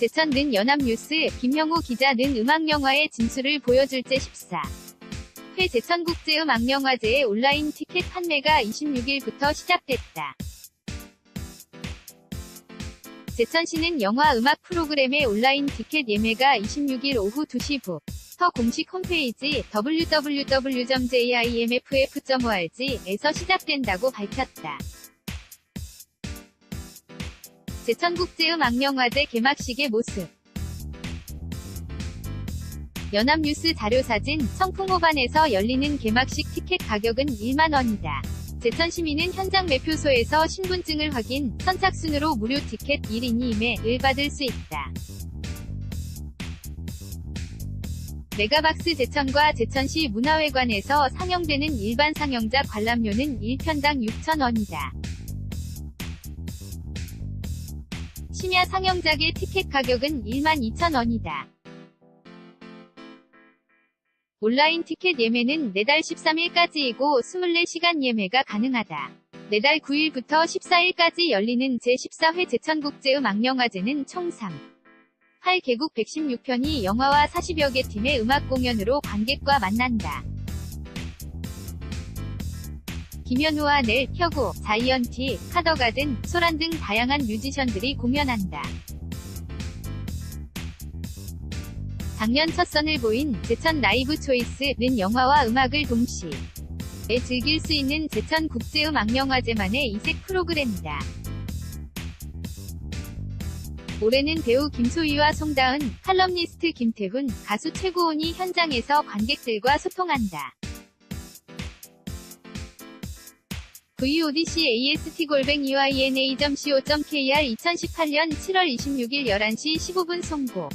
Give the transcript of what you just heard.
제천는 연합뉴스, 김형우 기자 는 음악영화의 진수를 보여줄제 14. 회 제천국제음악영화제의 온라인 티켓 판매가 26일부터 시작됐다. 제천시는 영화 음악 프로그램의 온라인 티켓 예매가 26일 오후 2시 부 터 공식 홈페이지 www.jimff.org에서 시작된다고 밝혔다. 제천국제음악영화제 개막식의 모습 연합뉴스 자료사진 성풍호반에서 열리는 개막식 티켓 가격은 1만원이다. 제천시민은 현장 매표소에서 신분증을 확인, 선착순으로 무료 티켓 1인 2매를 받을 수 있다. 메가박스 제천과 제천시 문화회관에서 상영되는 일반 상영자 관람료는 1편당 6천원이다. 심야 상영작의 티켓 가격은 12,000원이다. 온라인 티켓 예매는 내달 13일까지이고 24시간 예매가 가능하다. 내달 9일부터 14일까지 열리는 제14회 제천국제음 악영화제는 총 3. 8개국 116편이 영화와 40여 개 팀의 음악 공연으로 관객과 만난다. 김현우와 넬, 혁우, 자이언티, 카더가든, 소란 등 다양한 뮤지션들이 공연한다. 작년 첫 선을 보인 제천 라이브 초이스는 영화와 음악을 동시에 즐길 수 있는 제천 국제음악영화제만의 이색 프로그램이다. 올해는 배우 김소희와 송다은, 칼럼니스트 김태훈, 가수 최고온이 현장에서 관객들과 소통한다. VODC AST-EYNA.CO.KR 2018년 7월 26일 11시 15분 송고